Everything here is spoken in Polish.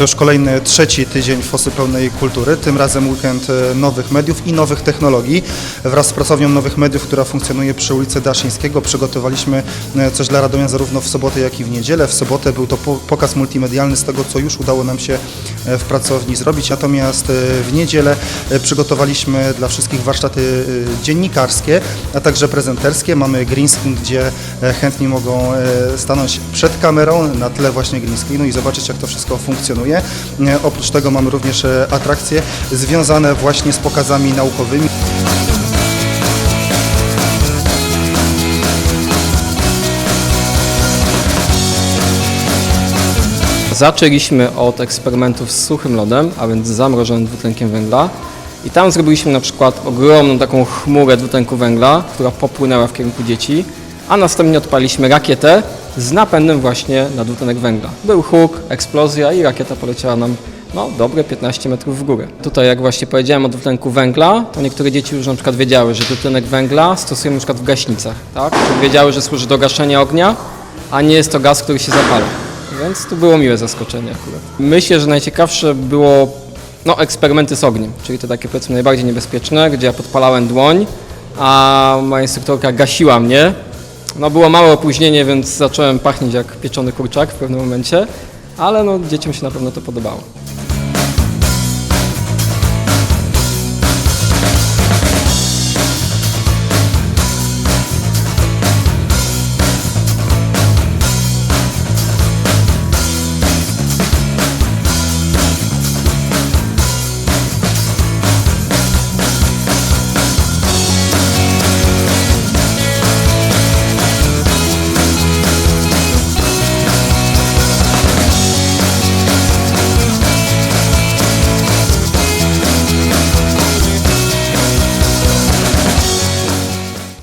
To już kolejny trzeci tydzień Fosy Pełnej Kultury, tym razem weekend e, nowych mediów i nowych technologii. Wraz z pracownią nowych mediów, która funkcjonuje przy ulicy Daszyńskiego, przygotowaliśmy e, coś dla Radomia zarówno w sobotę, jak i w niedzielę. W sobotę był to po- pokaz multimedialny z tego, co już udało nam się w pracowni zrobić, natomiast e, w niedzielę e, przygotowaliśmy dla wszystkich warsztaty e, dziennikarskie, a także prezenterskie. Mamy green screen, gdzie e, chętni mogą e, stanąć przed kamerą na tle właśnie green screenu i zobaczyć, jak to wszystko funkcjonuje. E, Oprócz tego mamy również e, atrakcje związane właśnie z pokazami naukowymi. Zaczęliśmy od eksperymentów z suchym lodem, a więc zamrożonym dwutlenkiem węgla. I tam zrobiliśmy na przykład ogromną taką chmurę dwutlenku węgla, która popłynęła w kierunku dzieci, a następnie odpaliśmy rakietę z napędem właśnie na dwutlenek węgla. Był huk, eksplozja i rakieta poleciała nam no, dobre 15 metrów w górę. Tutaj, jak właśnie powiedziałem o dwutlenku węgla, to niektóre dzieci już na przykład wiedziały, że dwutlenek węgla stosujemy na przykład w gaśnicach, tak? Wiedziały, że służy do gaszenia ognia, a nie jest to gaz, który się zapala. Więc to było miłe zaskoczenie akurat. Myślę, że najciekawsze było no, eksperymenty z ogniem, czyli te takie powiedzmy najbardziej niebezpieczne, gdzie ja podpalałem dłoń, a moja instruktorka gasiła mnie. No było małe opóźnienie, więc zacząłem pachnieć jak pieczony kurczak w pewnym momencie, ale no, dzieciom się na pewno to podobało.